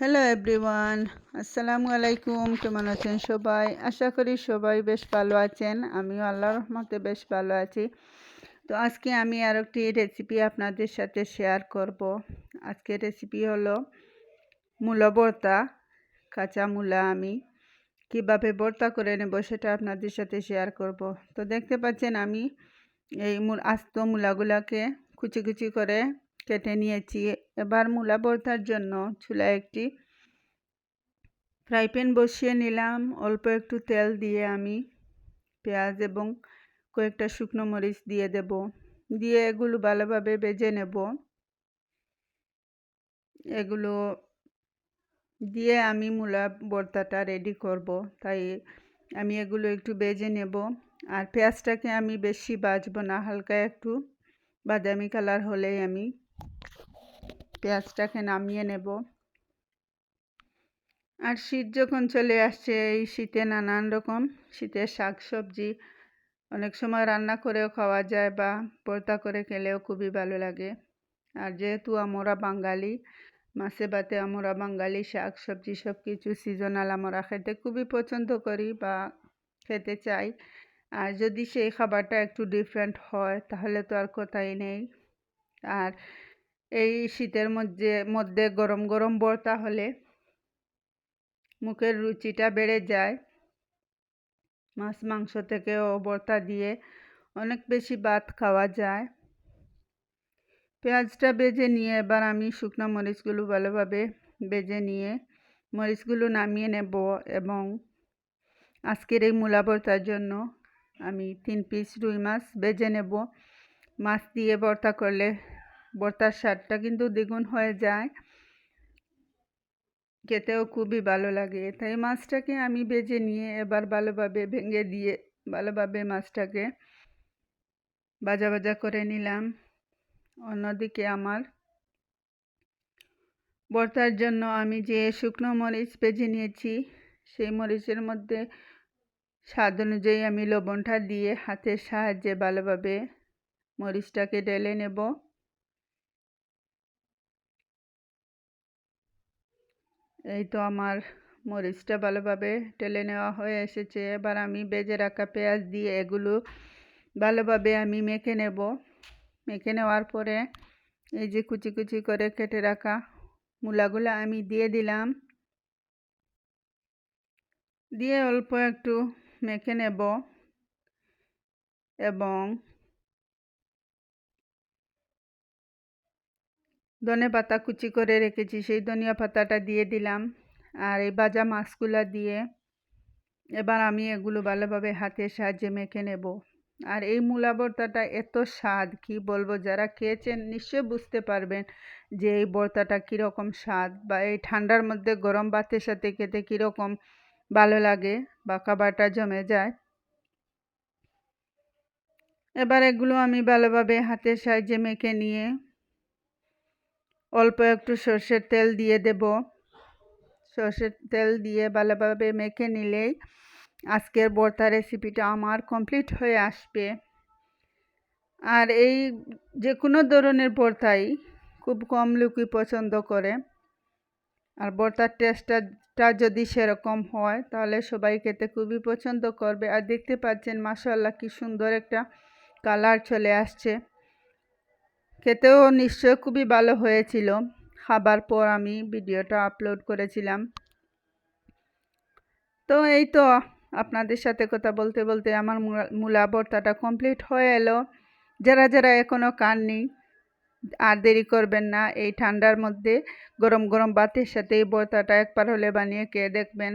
Hello everyone আসসালামু আলাইকুম কেমন আছেন সবাই? আশা করি সবাই বেশ ভালো আছেন। আমিও আল্লাহর রহমতে বেশ ভালো আছি। তো আজকে আমি আর একটি রেসিপি আপনাদের সাথে শেয়ার করব। আজকে রেসিপি হলো মূলা ভর্তা, কাঁচা মূলা আমি কীভাবে ভর্তা করে নেব সেটা আপনাদের সাথে শেয়ার করব। তো দেখতে পাচ্ছেন আমি এই আস্ত মূলাগুলাকে কুচি কুচি করে কেটে নিয়েছি। এবার মূলা ভর্তার জন্য চুলায় একটি ফ্রাই প্যান বসিয়ে নিলাম। অল্প একটু তেল দিয়ে আমি পেঁয়াজ এবং কয়েকটা শুকনো মরিচ দিয়ে দেব। দিয়ে এগুলো ভালোভাবে বেজে নেব। এগুলো দিয়ে আমি মূলা ভর্তাটা রেডি করব। তাই আমি এগুলো একটু বেজে নেব। আর পেঁয়াজটাকে আমি বেশি বাজবো না, হালকা একটু বাদামি কালার হলেই আমি পেঁয়াজটাকে নামিয়ে নেব। আর শীত যখন চলে আসছে, এই শীতে নানান রকম শীতের শাক সবজি অনেক সময় রান্না করেও খাওয়া যায় বা পর্তা করে খেলেও খুবই ভালো লাগে। আর যেহেতু আমরা বাঙালি, মাছে ভাতে আমরা বাঙালি শাক সবজি সব কিছু সিজনাল আমরা খেতে খুবই পছন্দ করি বা খেতে চাই। আর যদি সেই খাবারটা একটু ডিফারেন্ট হয়, তাহলে তো আর কথাই নেই। আর এই শীতের মধ্যে মধ্যে গরম গরম ভর্তা হলে মুখের রুচিটা বেড়ে যায়। মাছ, মাংস থেকেও ভর্তা দিয়ে অনেক বেশি ভাত খাওয়া যায়। পেঁয়াজটা বেজে নিয়ে এবার আমি শুকনো মরিচগুলো ভালোভাবে বেজে নিয়ে মরিচগুলো নামিয়ে নেব এবং আজকের এই মূলা ভর্তার জন্য আমি তিন পিস রুই মাছ বেজে নেব। মাছ দিয়ে ভর্তা করলে ভর্তার স্বাদটা কিন্তু দ্বিগুণ হয়ে যায়। খেতেও খুবই ভালো লাগে। তাই মাছটাকে আমি বেজে নিয়ে এবার ভালোভাবে ভেঙে দিয়ে ভালোভাবে মাছটাকে ভাজা ভাজা করে নিলাম। অন্যদিকে আমার ভর্তার জন্য আমি যে শুকনো মরিচ বেজে নিয়েছি, সেই মরিচের মধ্যে স্বাদ অনুযায়ী আমি লবণটা দিয়ে হাতের সাহায্যে ভালোভাবে মরিচটাকে ঢেলে নেব। এই তো আমার মরিচটা ভালোভাবে টেলে নেওয়া হয়ে এসেছে। এবার আমি বেজে রাখা পেঁয়াজ দিয়ে এগুলো ভালোভাবে আমি মেখে নেব। মেখে নেওয়ার পরে এই যে কুচি কুচি করে কেটে রাখা মূলাগুলো আমি দিয়ে দিলাম। দিয়ে অল্প একটু মেখে নেব এবং ধনে পাতা কুচি করে রেখেছি, সেই ধনিয়া পাতাটা দিয়ে দিলাম আর এই ভাজা মাছগুলো দিয়ে এবার আমি এগুলো ভালোভাবে হাতের সাহায্যে মেখে নেব। আর এই মূলা ভর্তাটা এত স্বাদ, কি বলব, যারা খেয়েছেন নিশ্চয় বুঝতে পারবেন যে এই ভর্তাটা কীরকম স্বাদ বা এই ঠান্ডার মধ্যে গরম ভাতের সাথে খেতে কীরকম ভালো লাগে বা খাবারটা জমে যায়। এবার এগুলো আমি ভালোভাবে হাতের সাহায্যে মেখে নিয়ে অল্প একটু সর্ষের তেল দিয়ে দেব। সর্ষের তেল দিয়ে ভালোভাবে মেখে নিলেই আজকের বর্তা রেসিপিটা আমার কমপ্লিট হয়ে আসবে। আর এই যে কোনো ধরনের বর্তাই খুব কম লোকই পছন্দ করে। আর বর্তার টেস্টটা যদি সেরকম হয়, তাহলে সবাই খেতে খুবই পছন্দ করবে। আর দেখতে পাচ্ছেন মাসাল্লাহ কি সুন্দর একটা কালার চলে আসছে। খেতেও নিশ্চয় খুবই ভালো হয়েছিল। খাবার পর আমি ভিডিওটা আপলোড করেছিলাম। তো এই তো আপনাদের সাথে কথা বলতে বলতে আমার মূলা ভর্তাটা কমপ্লিট হয়ে এলো। যারা যারা এখনও কাননি আর দেরি করবেন না, এই ঠান্ডার মধ্যে গরম গরম ভাতের সাথে এই ভর্তাটা একবার হলে বানিয়ে খেয়ে দেখবেন।